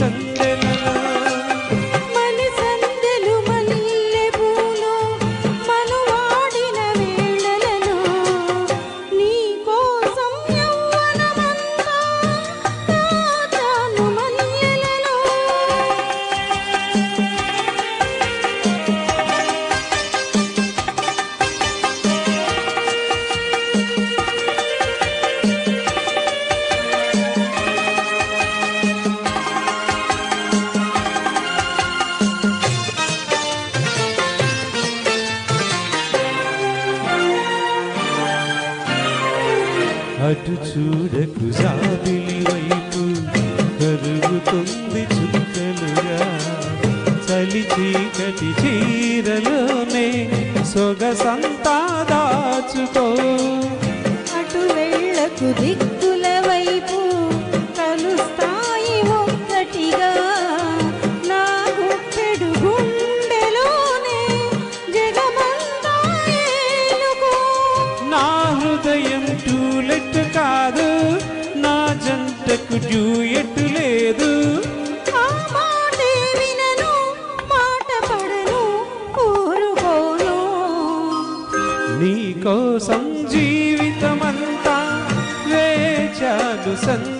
listen అటు చూడకు జాబిలి వైపు కరుగుతుంది చుక్కలుగా చలి చీకటి చీరలోనే సొగసంతా దాచుకో. అటు వెళ్ళకు దిక్కు జంటకు డ్యూయట్ లేదు. నీ కోసం జీవితమంతా వేచాను సందెలలో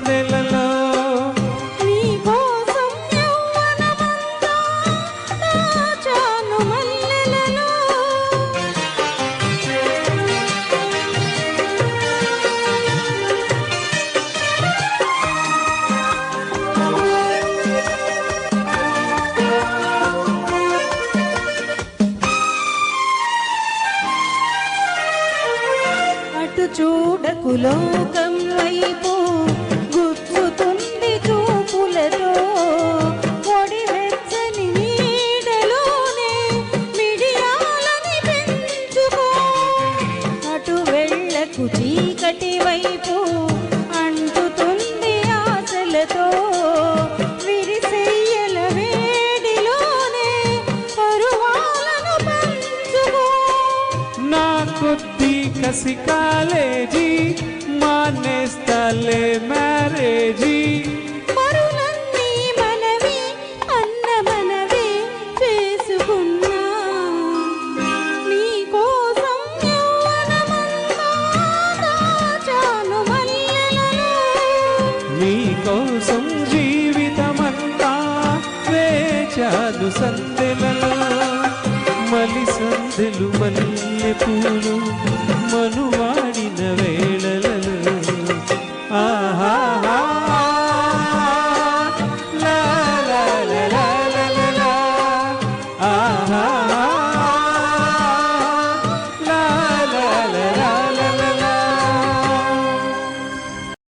లోకం వైపు గుచ్చుతుంది చూపులతో పొడి వెచ్చని నీడలోనే మిడియాలని పెంచుకో. అటు వెళ్ళకు చీకటి వైపు కొద్ది కసి కాలేజీ మానేస్తాలే మ్యారేజీ. కోసం జీవితమంతా వేచాను మలి సందెలు మల్లె పూలు మనువాడినవే.